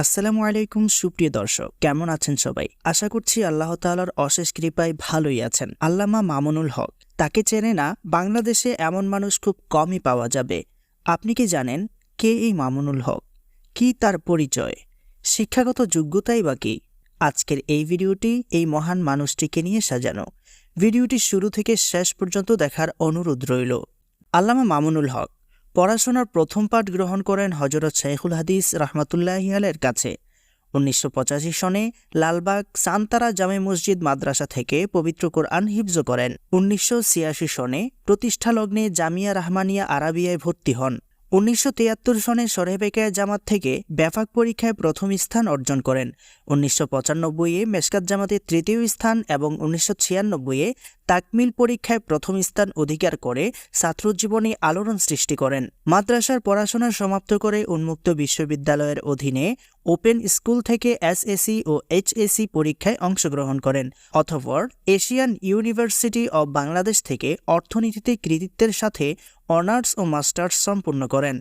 আসসালামু আলাইকুম, সুপ্রিয় দর্শক। কেমন আছেন সবাই? আশা করছি আল্লাহ তাআলার অশেষ কৃপায় ভালোই আছেন। আল্লামা মামুনুল হক, তাকে চেনে না, বাংলাদেশে এমন মানুষ খুব কমই পাওয়া যাবে। আপনি কি জানেন কে এই মামুনুল হক? কি তার পরিচয়? শিক্ষাগত যোগ্যতাই বা কি? আজকের এই ভিডিওটি এই মহান মানুষটিকে নিয়ে সাজানো। ভিডিওটি শুরু থেকে শেষ পর্যন্ত দেখার অনুরোধ রইল। আল্লামা মামুনুল হক পড়াশোনার প্রথম পাঠ গ্রহণ করেন হজরত শেখুল হাদিস রহমাতুল্লাহিয়ালের কাছে। উনিশশো পঁচাশি সনে লালবাগ সান্তারা জামে মসজিদ মাদ্রাসা থেকে পবিত্র কোরআন হিফজ করেন। উনিশশো ছিয়াশি সনে প্রতিষ্ঠালগ্নে জামিয়া রহমানিয়া আরাবিয়ায় ভর্তি হন। উনিশশো সনে সরেবেকায় জামাত থেকে ব্যাপক পরীক্ষায় প্রথম স্থান অর্জন করেন। উনিশশো পঁচানব্বইয়ে মেসকাত জামাতে তৃতীয় স্থান এবং উনিশশো ছিয়ানব্বইয়ে তাকমিল পরীক্ষায় প্রথম স্থান অধিকার করে ছাত্রজীবনে আলোড়ন সৃষ্টি করেন। মাদ্রাসার পড়াশোনা সমাপ্ত করে উন্মুক্ত বিশ্ববিদ্যালয়ের অধীনে ওপেন স্কুল থেকে এসএসসি ও এইচএসসি পরীক্ষায় অংশগ্রহণ করেন। অথবা এশিয়ান ইউনিভার্সিটি অব বাংলাদেশ থেকে অর্থনীতিতে কৃতিত্বের সাথে অনার্স ও মাস্টার্স সম্পূর্ণ করেন।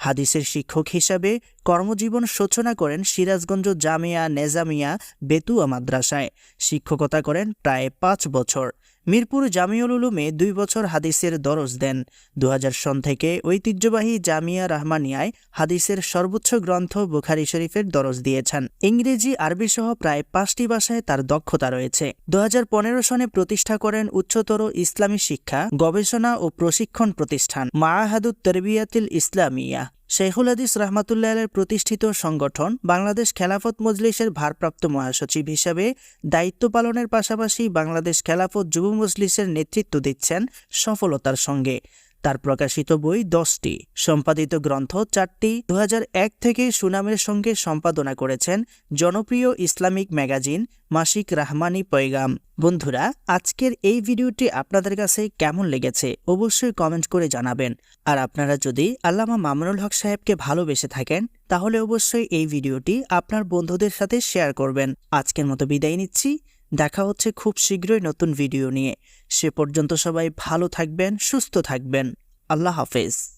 হাদিসের শিক্ষক হিসাবে কর্মজীবন সূচনা করেন সিরাজগঞ্জ জামিয়া নেজামিয়া বেতুয়া মাদ্রাসায়। শিক্ষকতা করেন প্রায় পাঁচ বছর। মিরপুর জামিউল উলুমে দুই বছর হাদিসের দরজ দেন। দু হাজার সন থেকে ঐতিহ্যবাহী জামিয়া রহমানিয়ায় হাদিসের সর্বোচ্চ গ্রন্থ বুখারি শরীফের দরজ দিয়েছেন। ইংরেজি, আরবি সহ প্রায় পাঁচটি ভাষায় তার দক্ষতা রয়েছে। দুহাজার পনেরো সনে প্রতিষ্ঠা করেন উচ্চতর ইসলামী শিক্ষা, গবেষণা ও প্রশিক্ষণ প্রতিষ্ঠান মাহাদুত তরবিয়াতিল ইসলামিয়া। শেখুল হাদিস রহমাতুল্লাহ প্রতিষ্ঠিত সংগঠন বাংলাদেশ খেলাফত মজলিসের ভারপ্রাপ্ত মহাসচিব হিসাবে দায়িত্ব পালনের পাশাপাশি বাংলাদেশ খেলাফত যুব মজলিসের নেতৃত্ব দিচ্ছেন সফলতার সঙ্গে। তার প্রকাশিত বই দশটি। সম্পাদিত গ্রন্থ চারটি। দু হাজার এক থেকে সুনামের সঙ্গে সম্পাদনা করেছেন জনপ্রিয় ইসলামিক ম্যাগাজিন মাসিক রাহমানি পয়গাম। বন্ধুরা, আজকের এই ভিডিওটি আপনাদের কাছে কেমন লেগেছে অবশ্যই কমেন্ট করে জানাবেন। আর আপনারা যদি আল্লামা মামুনুল হক সাহেবকে ভালোবেসে থাকেন, তাহলে অবশ্যই এই ভিডিওটি আপনার বন্ধুদের সাথে শেয়ার করবেন। আজকের মতো বিদায় নিচ্ছি। দেখা হচ্ছে খুব শীঘ্রই নতুন ভিডিও নিয়ে। সে পর্যন্ত সবাই ভালো থাকবেন, সুস্থ থাকবেন। আল্লাহ হাফেজ।